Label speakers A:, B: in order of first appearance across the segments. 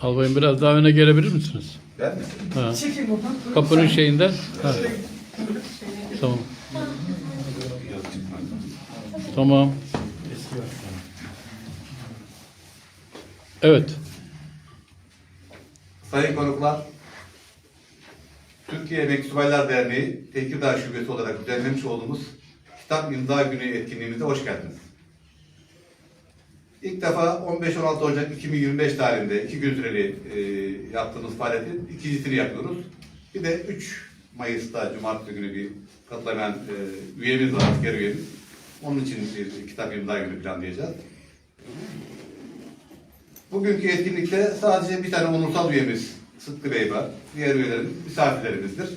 A: Albayım biraz daha öne gelebilir misiniz?
B: Ben mi?
A: Ha. Kapının şeyinden. Ha. Tamam. Tamam. Evet.
B: Sayın konuklar, Türkiye Emekli Subaylar Derneği Tekirdağ Şubesi olarak düzenlemiş olduğumuz Kitap İmza Günü etkinliğimize hoş geldiniz. İlk defa 15-16 Ocak 2025 tarihinde iki gün süreli e, yaptığımız faaliyetin ikincisini yapıyoruz. Bir de 3 Mayıs'ta Cumartesi günü bir katılamayan e, üyemiz var, asker üyemiz. Onun için bir kitap imza günü planlayacağız. Bugünkü etkinlikte sadece bir tane onursal üyemiz Sıtkı Bey var. Diğer üyelerimiz misafirlerimizdir.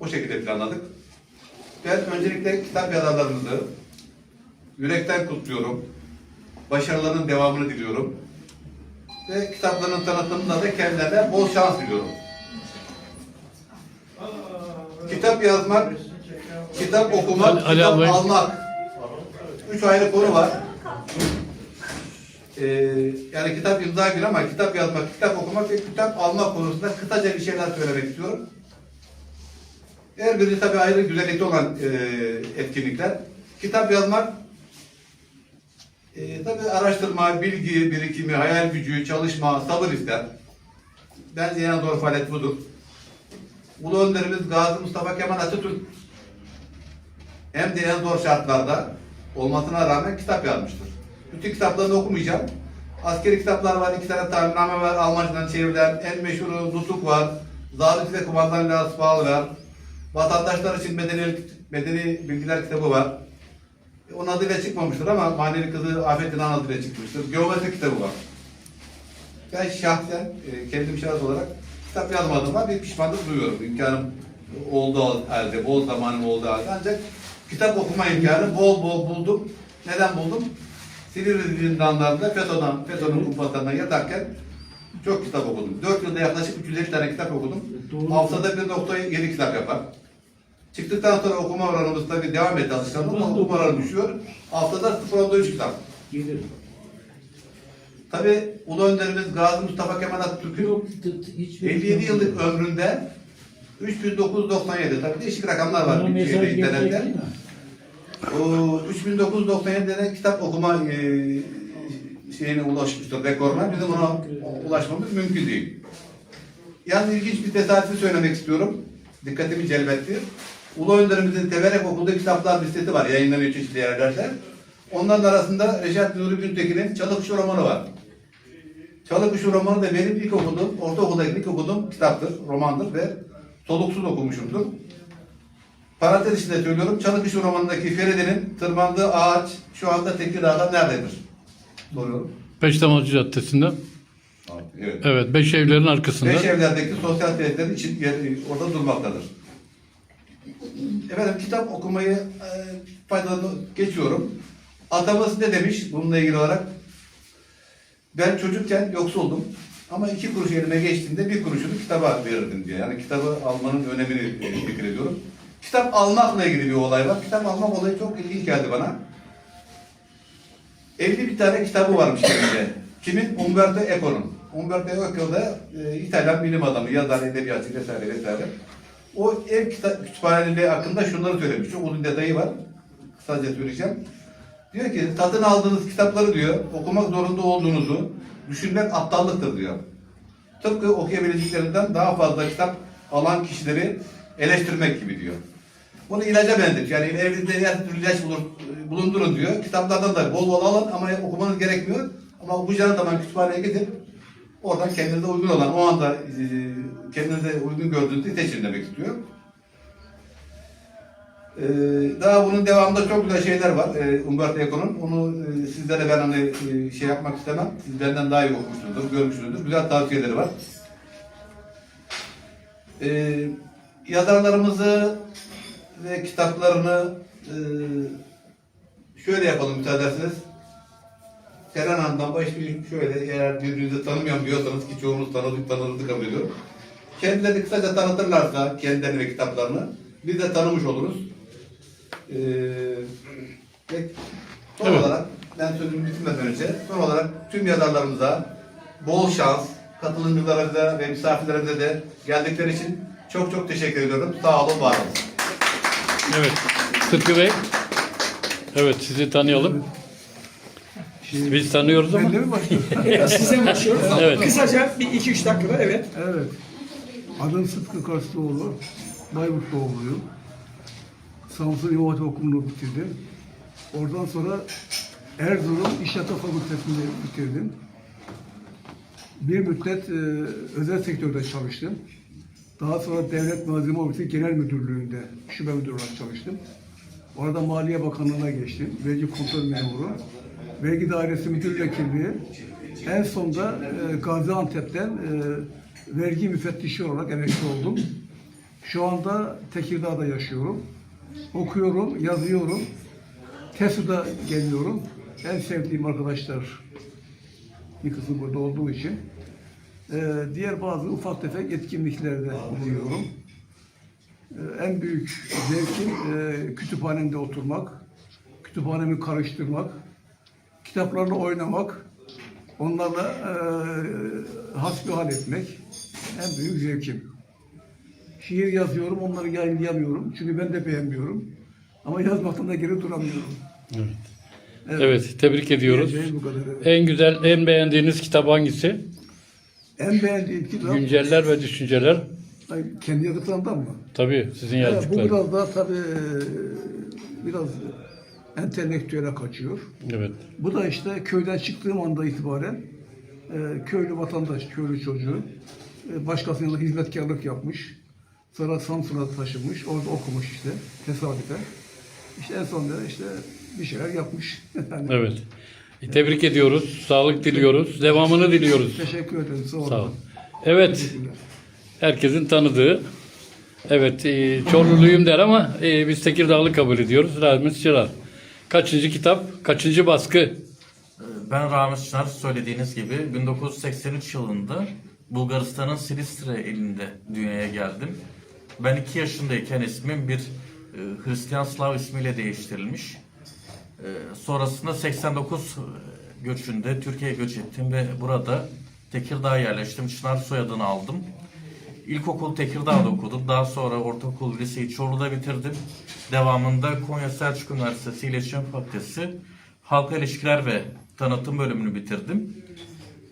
B: O şekilde planladık. Ben öncelikle kitap yazarlarımızı yürekten kutluyorum. Başarılarının devamını diliyorum. Ve kitaplarının tanıtımında da kendilerine bol şans diliyorum. Kitap yazmak, kitap okumak,
A: Ali-
B: kitap almak. Üç ayrı konu var. Ee, yani kitap imza günü ama kitap yazmak, kitap okumak ve kitap almak konusunda kısaca bir şeyler söylemek istiyorum. Her biri tabii ayrı güzellikte olan e, etkinlikler. Kitap yazmak e, tabii araştırma, bilgi, birikimi, hayal gücü, çalışma, sabır ister. Bence en doğru faaliyet budur. Ulu önderimiz Gazi Mustafa Kemal Atatürk hem de en zor şartlarda olmasına rağmen kitap yazmıştır. Bütün kitaplarını okumayacağım. Askeri kitaplar var, iki tane talimname var, Almancadan çevrilen, en meşhuru Nutuk var, Zabit ve Kumandan Lasfal var, Vatandaşlar için Medeni, Medeni Bilgiler kitabı var. Onun adıyla çıkmamıştır ama Manevi Kızı Afet İnan adıyla çıkmıştır. Geometri kitabı var. Ben şahsen, e, kendim şahıs olarak kitap yazmadığıma bir pişmanlık duyuyorum. İmkanım oldu halde, bol zamanım oldu halde. Ancak kitap okuma imkanı bol bol buldum. Neden buldum? Silivri zindanlarında FETÖ'den, FETÖ'nün kumpaslarından yatarken çok kitap okudum. 4 yılda yaklaşık 350 tane kitap okudum. Haftada 1.7 kitap yapar. Çıktıktan sonra okuma oranımız tabii devam etti alışkanlık ama okuma oranı düşüyor. Haftada 0.3 kitap.
C: Gelir.
B: Tabii Ulu Önderimiz Gazi Mustafa Kemal Atatürk'ün
C: Yok, t- t- hiçbir
B: 57 yıllık ömründe 3997 tabii değişik rakamlar var bir şeyde internette.
C: değil mi?
B: O 3997 tane kitap okuma e, şeyine ulaşmıştır rekoruna. Bizim ona ulaşmamız mümkün değil. Yalnız ilginç bir tesadüfi söylemek istiyorum. Dikkatimi celbetti. Ulu Önderimizin Teverek Okulda kitaplar listesi var. Yayınlanıyor çeşitli yerlerde. Onların arasında Reşat Nuri Güntekin'in Çalıkuşu romanı var. Çalıkuşu romanı da benim ilk okuduğum, ortaokulda ilk okuduğum kitaptır, romandır ve soluksuz okumuşumdur. Parantez içinde söylüyorum, Çalıkuşu romanındaki Feride'nin tırmandığı ağaç şu anda Tekirdağ'da nerededir? Soruyorum.
A: Beştemalcı Caddesi'nde.
B: Evet.
A: Evet, beş evlerin arkasında.
B: Beş evlerdeki sosyal tesislerin için orada durmaktadır. Efendim kitap okumayı e, faydalı geçiyorum. Atamız ne demiş bununla ilgili olarak? Ben çocukken yoksuldum ama iki kuruş elime geçtiğinde bir kuruşunu kitaba verirdim diye. Yani kitabı almanın önemini e, fikrediyorum. Kitap almakla ilgili bir olay var. Kitap almak olayı çok ilginç geldi bana. 50 bir tane kitabı varmış elinde. Kimin? Umberto Eco'nun. Umberto Eco da e, İtalyan bilim adamı, yazar, edebiyatçı vesaire vesaire. O ev kitap, kütüphaneliği hakkında şunları söylemiş. Çok uzun detayı var. Kısaca söyleyeceğim. Diyor ki satın aldığınız kitapları diyor okumak zorunda olduğunuzu düşünmek aptallıktır diyor. Tıpkı okuyabileceklerinden daha fazla kitap alan kişileri eleştirmek gibi diyor. Bunu ilaca benzetmiş. Yani evinizde her türlü ilaç bulur, bulundurun diyor. Kitaplardan da bol bol alın ama okumanız gerekmiyor. Ama okuyacağınız zaman kütüphaneye gidip oradan kendinize uygun olan, o anda e, kendinize uygun gördüğünüzü seçin istiyor. Ee, daha bunun devamında çok güzel şeyler var e, Umberto Eco'nun. Onu e, sizlere ben hani e, şey yapmak istemem. Siz benden daha iyi okumuşsunuzdur, görmüşsünüzdür. Güzel tavsiyeleri var. Yazarlarımızı ve kitaplarını e, şöyle yapalım müsaade. Seren Hanım'dan başlayayım şöyle eğer birbirinizi tanımıyorum diyorsanız ki çoğunuz tanıdık tanıdık kabul ediyorum. Kendilerini kısaca tanıtırlarsa kendilerini ve kitaplarını biz de tanımış oluruz. Ee, ve son
A: Evet.
B: olarak ben sözümü bitirmeden önce son olarak tüm yazarlarımıza bol şans, katılımcılarımıza ve misafirlerimize de geldikleri için çok çok teşekkür ediyorum. Sağ olun, var olun.
A: Evet. Sıtkı Bey. Evet sizi tanıyalım. Biz tanıyoruz ama.
D: Ben de mi başlıyorum?
C: Sizden başlıyoruz.
A: Evet.
C: Kısaca bir iki üç dakikada evet.
D: evet. Adım Sıtkı Karslıoğlu. Bayburt doğumluyum. Samsun İmam Hatip Okulu'nu bitirdim. Oradan sonra Erzurum İnşaat Fakültesi'ni bitirdim. Bir müddet e, özel sektörde çalıştım. Daha sonra Devlet Malzeme Ofisi Genel Müdürlüğü'nde şube müdürü olarak çalıştım. Orada Maliye Bakanlığı'na geçtim. Vergi kontrol memuru. Vergi Dairesi Müdür Vekilliği. En sonunda e, Gaziantep'ten e, vergi müfettişi olarak emekli oldum. Şu anda Tekirdağ'da yaşıyorum. Okuyorum, yazıyorum. TESU'da geliyorum. En sevdiğim arkadaşlar bir kısmı burada olduğu için. Ee, diğer bazı ufak tefek etkinliklerde bulunuyorum. Ee, en büyük zevkim e, kütüphanemde oturmak, kütüphanemi karıştırmak, kitaplarla oynamak, onlarla e, hasbihal etmek en büyük zevkim. Şiir yazıyorum, onları yayınlayamıyorum. Çünkü ben de beğenmiyorum. Ama yazmaktan da geri duramıyorum.
A: Evet. Evet, tebrik ediyoruz.
D: Kadar. evet.
A: En güzel, en beğendiğiniz kitap hangisi?
D: En beğendiğim kitap,
A: Günceller ve düşünceler.
D: Ay, kendi yazdıklarımdan mı?
A: Tabii sizin
D: Evet, bu
A: yazdıklarınız.
D: biraz daha tabii biraz entelektüele kaçıyor.
A: Evet.
D: Bu da işte köyden çıktığım anda itibaren e, köylü vatandaş, köylü çocuğu e, başkasının da hizmetkarlık yapmış. Sonra Samsun'a taşınmış, orada okumuş işte tesadüfen. İşte en sonunda işte bir şeyler yapmış. Yani
A: Evet. E, Tebrik ediyoruz. Sağlık diliyoruz. Devamını diliyoruz.
D: Teşekkür ederim. Sağ olun.
A: Sağ olun. Evet. Herkesin tanıdığı. Evet, e, Çorluluyum der ama e, biz Tekirdağlı kabul ediyoruz. Ramiz Çırar. Kaçıncı kitap? Kaçıncı baskı?
E: Ben Ramiz Çınar söylediğiniz gibi 1983 yılında Bulgaristan'ın Silistre ilinde dünyaya geldim. Ben 2 yaşındayken ismim bir e, Hristiyan Slav ismiyle değiştirilmiş. E, sonrasında 89 göçünde Türkiye'ye göç ettim ve burada Tekirdağ'a yerleştim. Çınar soyadını aldım. İlkokul Tekirdağ'da okudum. Daha sonra ortaokul liseyi Çorlu'da bitirdim. Devamında Konya Selçuk Üniversitesi İletişim Fakültesi Halka İlişkiler ve Tanıtım bölümünü bitirdim.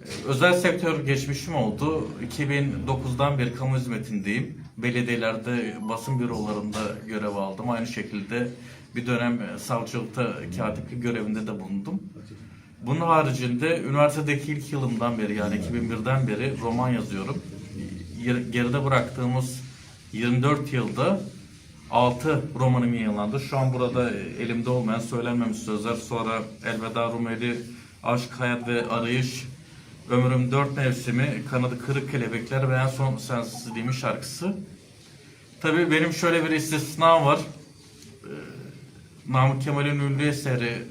E: Ee, Özel sektör geçmişim oldu. 2009'dan beri kamu hizmetindeyim. Belediyelerde basın bürolarında görev aldım. Aynı şekilde bir dönem savcılıkta katiplik görevinde de bulundum. Bunun haricinde üniversitedeki ilk yılımdan beri yani 2001'den beri roman yazıyorum. Geride bıraktığımız 24 yılda 6 romanım yayınlandı. Şu an burada elimde olmayan söylenmemiş sözler. Sonra Elveda Rumeli, Aşk, Hayat ve Arayış, Ömrüm Dört Mevsimi, Kanadı Kırık Kelebekler ve en son Sensizliğimin şarkısı. Tabii benim şöyle bir istisnam var. Ee, Namık Kemal'in ünlü eseri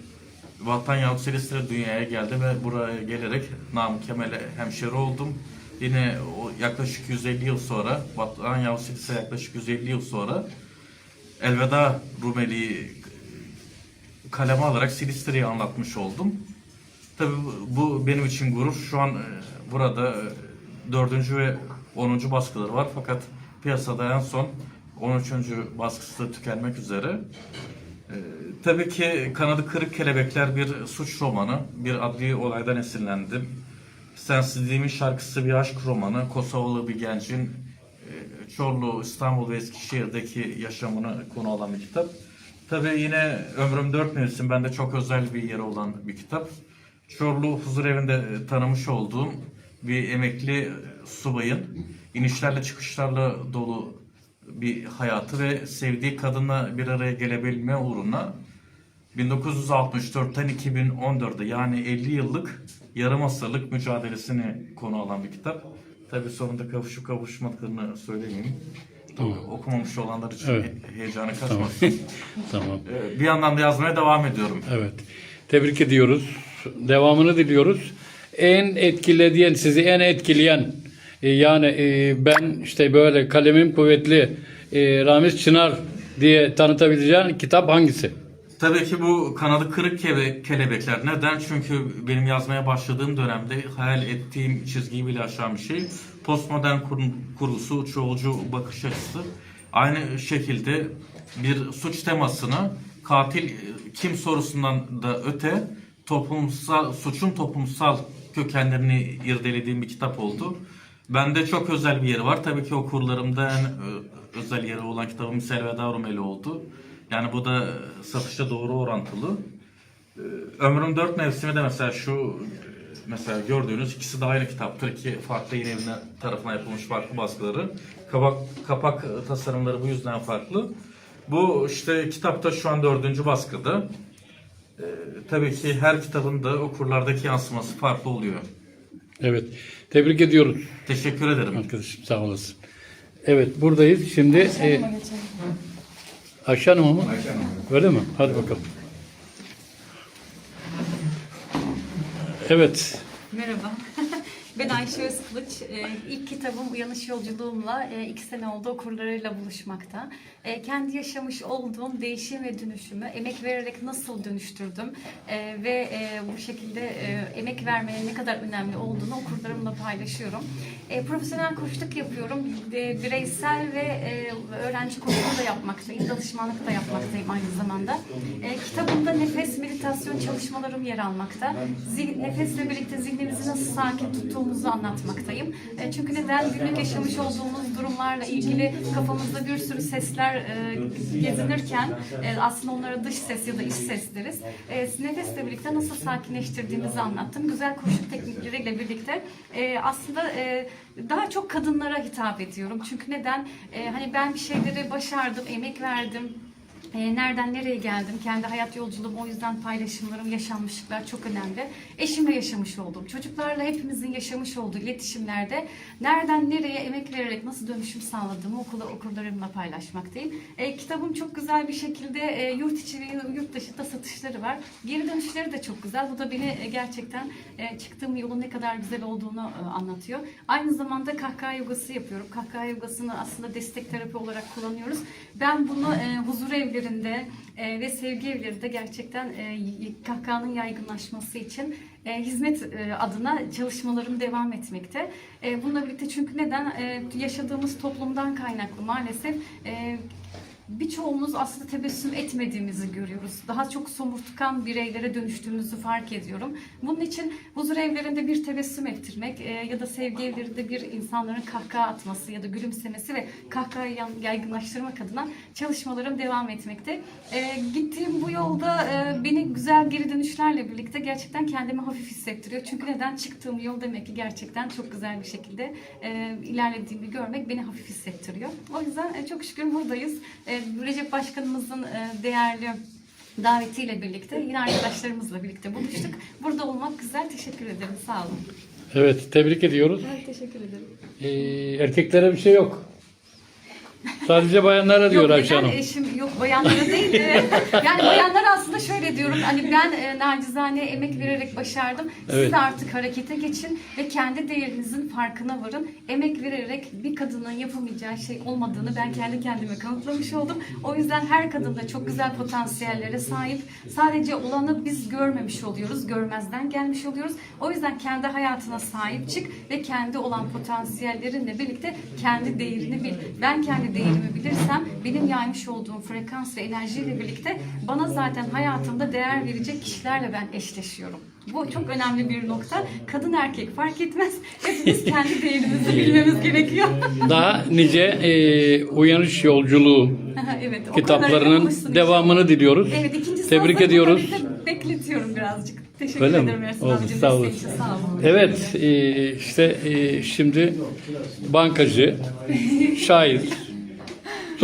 E: Vatan Silistre dünyaya geldi ve buraya gelerek Namık Kemal'e hemşeri oldum. Yine o yaklaşık 150 yıl sonra, Vatan Yavuz Silistre yaklaşık 150 yıl sonra Elveda Rumeli'yi kaleme alarak Silistre'yi anlatmış oldum. Tabii bu- benim için gurur. Şu an e, burada e, dördüncü ve 10. baskıları var fakat piyasada en son 13. baskısı da tükenmek üzere. Ee, tabii ki Kanadı Kırık Kelebekler bir suç romanı. Bir adli olaydan esinlendim. Sensizliğimin şarkısı bir aşk romanı. Kosovalı bir gencin e, Çorlu, İstanbul ve Eskişehir'deki yaşamını konu alan bir kitap. Tabii yine Ömrüm Dört Mevsim bende çok özel bir yeri olan bir kitap. Çorlu Huzur Evi'nde e, tanımış olduğum bir emekli e, subayın inişlerle çıkışlarla dolu bir hayatı ve sevdiği kadınla bir araya gelebilme uğruna 1964'ten 2014'e yani 50 yıllık yarım asırlık mücadelesini konu alan bir kitap. Tabii sonunda kavuşup kavuşmadığını söylemeyeyim. Okumamış olanlar için
A: Evet.
E: he- heyecanı kaçmasın.
A: Tamam.
E: Ee, bir yandan da yazmaya devam ediyorum.
A: Evet. Tebrik ediyoruz. Devamını diliyoruz. En etkilediğin, sizi en etkileyen e, yani e, ben işte böyle kalemim kuvvetli e, Ramiz Çınar diye tanıtabileceğin kitap hangisi?
E: Tabii ki bu kanadı kırık kelebekler. Neden? Çünkü benim yazmaya başladığım dönemde hayal ettiğim çizgiyi bile aşan bir şey. Postmodern kur- kurgusu, çoğulcu bakış açısı. Aynı şekilde bir suç temasını katil kim sorusundan da öte toplumsal suçun toplumsal kökenlerini irdelediğim bir kitap oldu. Bende çok özel bir yeri var. Tabii ki okurlarımda en özel yeri olan kitabım Selva Rumeli oldu. Yani bu da e, satışa doğru orantılı. Ee, Ömrüm Dört Mevsimi de mesela şu e, mesela gördüğünüz ikisi de aynı kitaptır. İki farklı yayın evine tarafından yapılmış farklı baskıları. Kapak, kapak e, tasarımları bu yüzden farklı. Bu işte kitapta şu an dördüncü baskıda. Ee, tabii ki her kitabın da okurlardaki yansıması farklı oluyor.
A: Evet. Tebrik ediyoruz
E: Teşekkür ederim.
A: arkadaşım. Sağ olasın. Evet buradayız. Şimdi e, Ayşe Hanım'a mı?
B: Ayşe Hanım.
A: Öyle mi? Hadi bakalım. Evet.
F: Merhaba. Ben Ayşe Özkılıç. Ee, İlk kitabım Uyanış Yolculuğumla e, iki sene oldu okurlarıyla buluşmakta. E, Kendi yaşamış olduğum değişim ve dönüşümü emek vererek nasıl dönüştürdüm e, ve e, bu şekilde e, emek vermenin ne kadar önemli olduğunu okurlarımla paylaşıyorum. E, Profesyonel koçluk yapıyorum. E, Bireysel ve e, öğrenci koçluğu da yapmaktayım. Danışmanlık da yapmaktayım aynı zamanda. E, Kitabımda nefes meditasyon çalışmalarım yer almakta. Zih- nefesle birlikte zihnimizi nasıl sakin tuttuğumuzu anlatmaktayım. E, çünkü neden? Günlük yaşamış olduğumuz durumlarla ilgili kafamızda bir sürü sesler e, gezinirken e, aslında onlara dış ses ya da iç ses deriz. E, nefesle birlikte nasıl sakinleştirdiğimizi anlattım. Güzel koşu teknikleriyle birlikte e, aslında e, daha çok kadınlara hitap ediyorum. Çünkü neden? E, hani ben bir şeyleri başardım, emek verdim, e, nereden nereye geldim, kendi hayat yolculuğum o yüzden paylaşımlarım, yaşanmışlıklar çok önemli. Eşimle yaşamış olduğum, çocuklarla hepimizin yaşamış olduğu iletişimlerde nereden nereye emek vererek nasıl dönüşüm sağladığımı okula okurlarımla paylaşmaktayım. E, kitabım çok güzel bir şekilde e, yurt içi ve yurt dışı da satışları var. Geri dönüşleri de çok güzel. Bu da beni e, gerçekten e, çıktığım yolun ne kadar güzel olduğunu e, anlatıyor. Aynı zamanda kahkaha yogası yapıyorum. Kahkaha yogasını aslında destek terapi olarak kullanıyoruz. Ben bunu e, huzur evlerinde e, ve sevgi evlerinde gerçekten e, kahkahanın yaygınlaşması için e, hizmet e, adına çalışmalarım devam etmekte. E, bununla birlikte çünkü neden? E, yaşadığımız toplumdan kaynaklı maalesef e, birçoğumuz aslında tebessüm etmediğimizi görüyoruz. Daha çok somurtkan bireylere dönüştüğümüzü fark ediyorum. Bunun için huzur evlerinde bir tebessüm ettirmek e, ya da sevgi evlerinde bir insanların kahkaha atması ya da gülümsemesi ve kahkahayı yaygınlaştırmak adına çalışmalarım devam etmekte. E, gittiğim bu yolda e, beni güzel geri dönüşlerle birlikte gerçekten kendimi hafif hissettiriyor. Çünkü neden çıktığım yol demek ki gerçekten çok güzel bir şekilde e, ilerlediğimi görmek beni hafif hissettiriyor. O yüzden e, çok şükür buradayız. E, Recep Başkanımızın e, değerli davetiyle birlikte yine arkadaşlarımızla birlikte buluştuk. Burada olmak güzel. Teşekkür ederim. Sağ olun.
A: Evet tebrik ediyoruz.
F: Evet, teşekkür ederim.
A: Ee, erkeklere bir şey yok. Sadece bayanlara diyor
F: Yok
A: Ayşe
F: neden
A: Hanım.
F: eşim yok bayanlara değil de yani bayanlara aslında şöyle diyorum hani ben e, nacizane emek vererek başardım. Siz
A: Evet.
F: de artık harekete geçin ve kendi değerinizin farkına varın. Emek vererek bir kadının yapamayacağı şey olmadığını ben kendi kendime kanıtlamış oldum. O yüzden her kadın da çok güzel potansiyellere sahip. Sadece olanı biz görmemiş oluyoruz. Görmezden gelmiş oluyoruz. O yüzden kendi hayatına sahip çık ve kendi olan potansiyellerinle birlikte kendi değerini bil. Ben kendi değerimi bilirsem benim yaymış olduğum frekans ve enerjiyle birlikte bana zaten hayatımda değer verecek kişilerle ben eşleşiyorum. Bu çok önemli bir nokta. Kadın erkek fark etmez. Hepimiz kendi değerimizi bilmemiz gerekiyor.
A: Daha nice e, uyanış yolculuğu
F: evet,
A: kitaplarının devamını diliyoruz.
F: Evet, ikincisi
A: Tebrik ediyoruz.
F: bekletiyorum birazcık. Teşekkür
A: Öyle
F: ederim Ersin
A: Oldu,
F: abicim.
A: sağ
F: için. Sağ olun.
A: Evet e, işte e, şimdi bankacı, şair,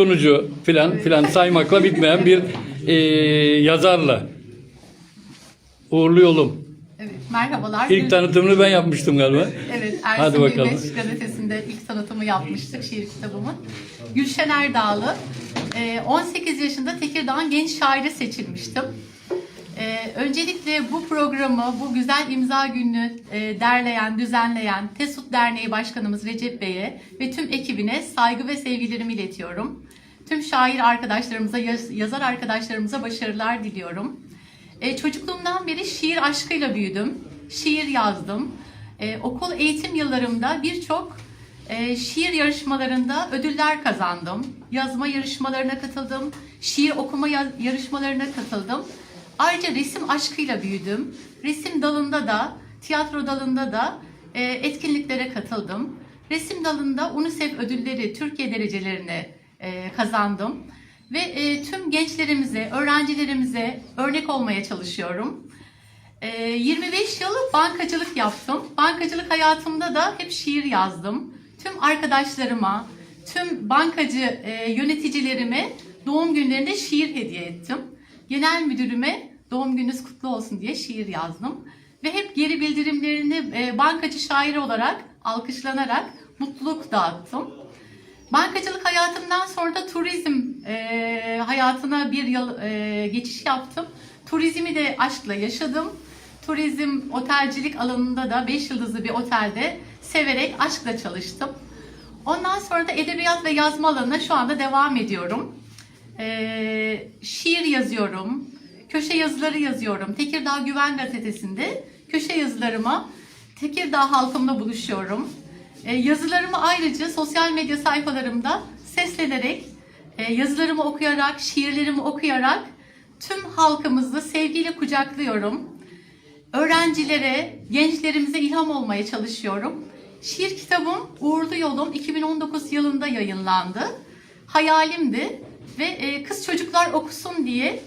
A: sunucu filan filan saymakla bitmeyen bir e, yazarla uğurluyalım.
G: Evet, merhabalar.
A: İlk tanıtımını ben yapmıştım galiba.
G: Evet,
A: Hadi
G: Ersin
A: bakalım.
G: Güneş gazetesinde ilk tanıtımı yapmıştık şiir kitabımın. Gülşen Erdağlı. Ee, 18 yaşında Tekirdağ'ın genç şairi seçilmiştim. Ee, öncelikle bu programı, bu güzel imza gününü e, derleyen, düzenleyen TESUT Derneği Başkanımız Recep Bey'e ve tüm ekibine saygı ve sevgilerimi iletiyorum. Tüm şair arkadaşlarımıza, yaz- yazar arkadaşlarımıza başarılar diliyorum. E, çocukluğumdan beri şiir aşkıyla büyüdüm. Şiir yazdım. E, okul eğitim yıllarımda birçok e, şiir yarışmalarında ödüller kazandım. Yazma yarışmalarına katıldım. Şiir okuma ya- yarışmalarına katıldım. Ayrıca resim aşkıyla büyüdüm. Resim dalında da, tiyatro dalında da e, etkinliklere katıldım. Resim dalında UNICEF ödülleri, Türkiye derecelerini e, kazandım. Ve e, tüm gençlerimize, öğrencilerimize örnek olmaya çalışıyorum. E, 25 yıl bankacılık yaptım. Bankacılık hayatımda da hep şiir yazdım. Tüm arkadaşlarıma, tüm bankacı e, yöneticilerime doğum günlerinde şiir hediye ettim. Genel müdürüme doğum gününüz kutlu olsun diye şiir yazdım. Ve hep geri bildirimlerini e, bankacı şair olarak alkışlanarak mutluluk dağıttım. Bankacılık hayatımdan sonra da turizm e, hayatına bir yıl e, geçiş yaptım. Turizmi de aşkla yaşadım. Turizm, otelcilik alanında da 5 yıldızlı bir otelde severek, aşkla çalıştım. Ondan sonra da edebiyat ve yazma alanına şu anda devam ediyorum. E, şiir yazıyorum, köşe yazıları yazıyorum. Tekirdağ Güven Gazetesi'nde köşe yazılarıma Tekirdağ halkımla buluşuyorum. E, yazılarımı ayrıca sosyal medya sayfalarımda seslenerek, e, yazılarımı okuyarak, şiirlerimi okuyarak tüm halkımızı sevgiyle kucaklıyorum. Öğrencilere, gençlerimize ilham olmaya çalışıyorum. Şiir kitabım Uğurlu Yolum 2019 yılında yayınlandı. Hayalimdi ve e, kız çocuklar okusun diye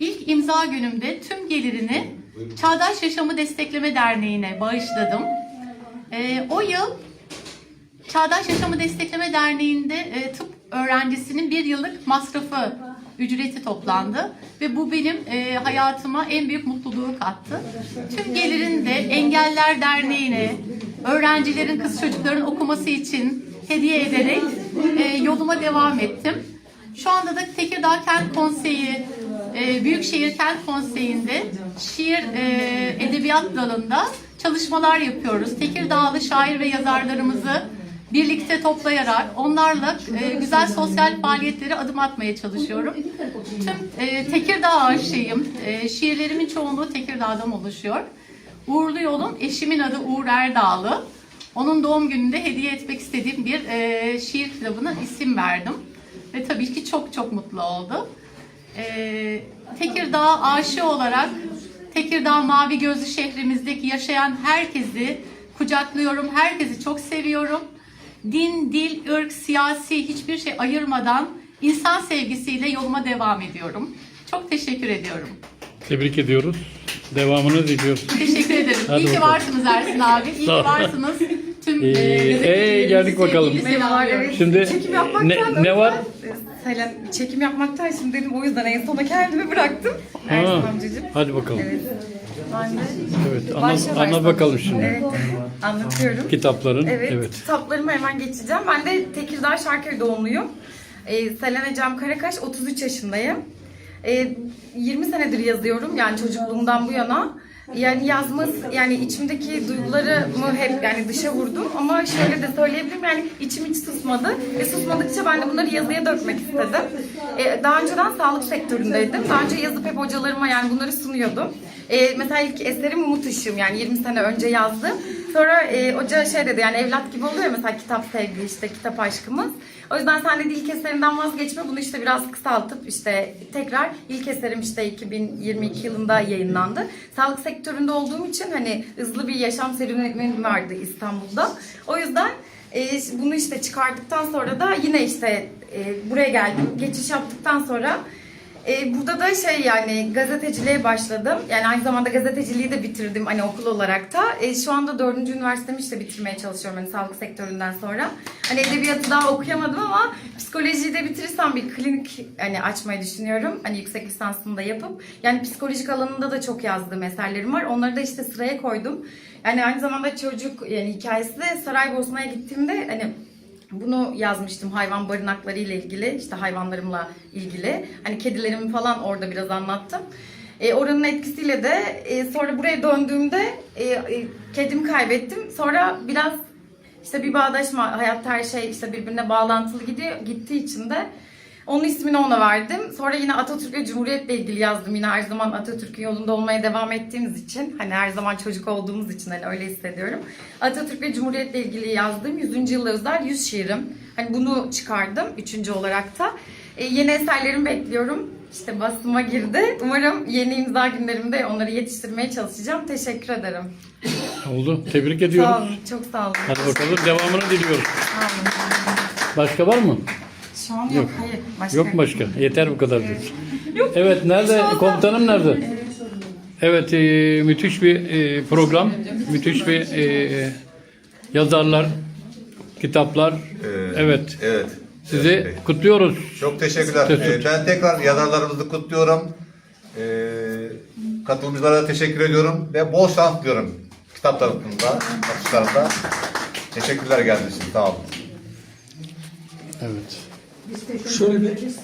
G: ilk imza günümde tüm gelirini Çağdaş Yaşamı Destekleme Derneği'ne bağışladım. E, o yıl Çağdaş Yaşamı Destekleme Derneği'nde e, tıp öğrencisinin bir yıllık masrafı ücreti toplandı ve bu benim e, hayatıma en büyük mutluluğu kattı. Tüm gelirini de Engeller Derneği'ne, öğrencilerin, kız çocukların okuması için hediye ederek e, yoluma devam ettim. Şu anda da Tekirdağ Kent Konseyi, e, Büyükşehir Kent Konseyi'nde şiir e, edebiyat dalında çalışmalar yapıyoruz. Tekirdağlı şair ve yazarlarımızı birlikte toplayarak onlarla e, güzel sosyal faaliyetlere adım atmaya çalışıyorum. Tüm e, Tekirdağ aşığıyım. E, şiirlerimin çoğunluğu Tekirdağ'dan oluşuyor. Uğurlu Yol'un eşimin adı Uğur Erdağlı. Onun doğum gününde hediye etmek istediğim bir e, şiir kitabına isim verdim. Ve tabii ki çok çok mutlu oldu. E, Tekirdağ aşığı olarak Tekirdağ mavi gözlü şehrimizdeki yaşayan herkesi kucaklıyorum. Herkesi çok seviyorum. Din, dil, ırk, siyasi hiçbir şey ayırmadan insan sevgisiyle yoluma devam ediyorum. Çok teşekkür ediyorum.
A: Tebrik ediyoruz. Devamını diliyoruz.
G: Teşekkür ederim.
A: Hadi
G: İyi ki
A: bakalım.
G: varsınız Ersin abi. İyi ki varsınız. Tüm
A: Ee,
G: gazetecilerimizi
A: ee, geldik bakalım. Şimdi
H: Çekim yapmaktan
A: ne, ne var?
H: Selen çekim yapmaktan şimdi dedim o yüzden en sona kendimi bıraktım. Ersin
A: Ha,
H: amcacığım.
A: hadi bakalım.
H: Evet. Ben de
A: Evet, anlat,
H: başla.
A: bakalım şimdi.
H: Evet. Anlatıyorum.
A: Kitapların.
H: Evet,
A: Evet.
H: kitaplarımı hemen geçeceğim. Ben de Tekirdağ Şarköy doğumluyum. Ee, Selena Cem Karakaş, 33 yaşındayım. Ee, 20 senedir yazıyorum yani çocukluğumdan bu yana. Yani yazması, yani içimdeki duygularımı hep yani dışa vurdum ama şöyle de söyleyebilirim yani içim hiç susmadı ve susmadıkça ben de bunları yazıya dökmek istedim. Ee, daha önceden sağlık sektöründeydim. Daha önce yazıp hep hocalarıma yani bunları sunuyordum. Ee, mesela ilk eserim Umut Işığım yani 20 sene önce yazdım. Sonra e, hoca şey dedi yani evlat gibi oluyor mesela kitap sevgi işte kitap aşkımız. O yüzden sen dedi ilk eserinden vazgeçme bunu işte biraz kısaltıp işte tekrar ilk eserim işte 2022 yılında yayınlandı. Sağlık sektöründe olduğum için hani hızlı bir yaşam serüvenim vardı İstanbul'da. O yüzden e, bunu işte çıkardıktan sonra da yine işte e, buraya geldim. Geçiş yaptıktan sonra e, burada da şey yani gazeteciliğe başladım. Yani aynı zamanda gazeteciliği de bitirdim hani okul olarak da. E, şu anda dördüncü üniversitemi işte bitirmeye çalışıyorum hani sağlık sektöründen sonra. Hani edebiyatı daha okuyamadım ama psikolojiyi de bitirirsem bir klinik hani açmayı düşünüyorum. Hani yüksek lisansını da yapıp. Yani psikolojik alanında da çok yazdığım eserlerim var. Onları da işte sıraya koydum. Yani aynı zamanda çocuk yani hikayesi de Saraybosna'ya gittiğimde hani bunu yazmıştım hayvan barınakları ile ilgili, işte hayvanlarımla ilgili. Hani kedilerimi falan orada biraz anlattım. E, oranın etkisiyle de e, sonra buraya döndüğümde e, e, kedimi kaybettim. Sonra biraz işte bir bağdaşma, hayatta her şey işte birbirine bağlantılı gidiyor, gittiği için de Onun ismini ona verdim. Sonra yine Atatürk ve Cumhuriyet'le ilgili yazdım. Yine her zaman Atatürk'ün yolunda olmaya devam ettiğimiz için. Hani her zaman çocuk olduğumuz için hani öyle hissediyorum. Atatürk ve Cumhuriyet'le ilgili yazdığım 100. yıla özel 100 şiirim. Hani bunu çıkardım 3. olarak da. E, yeni eserlerimi bekliyorum. İşte basıma girdi. Umarım yeni imza günlerimde onları yetiştirmeye çalışacağım. Teşekkür ederim.
A: Oldu. Tebrik ediyoruz.
H: Sağ olun. Çok sağ olun.
A: Hadi bakalım devamını diliyoruz.
H: Sağ olun.
A: Başka var mı?
H: Şu an yok.
A: Yok.
H: Hayır. Başka
A: Yok başka? Yeter bu kadar diyorsun. Evet nerede? Komutanım nerede? Evet e, müthiş bir e, program. Müthiş bir e, yazarlar, kitaplar. Evet.
B: Evet.
A: Sizi
B: Evet.
A: kutluyoruz.
B: Çok teşekkürler.
A: Teşekkür.
B: Ee, ben tekrar yazarlarımızı kutluyorum. Ee, katılımcılara da teşekkür ediyorum ve bol şans diliyorum kitap tanıtımında, satışlarında. Teşekkürler geldiğiniz için. Sağ olun.
A: Evet.
C: Şöyle bir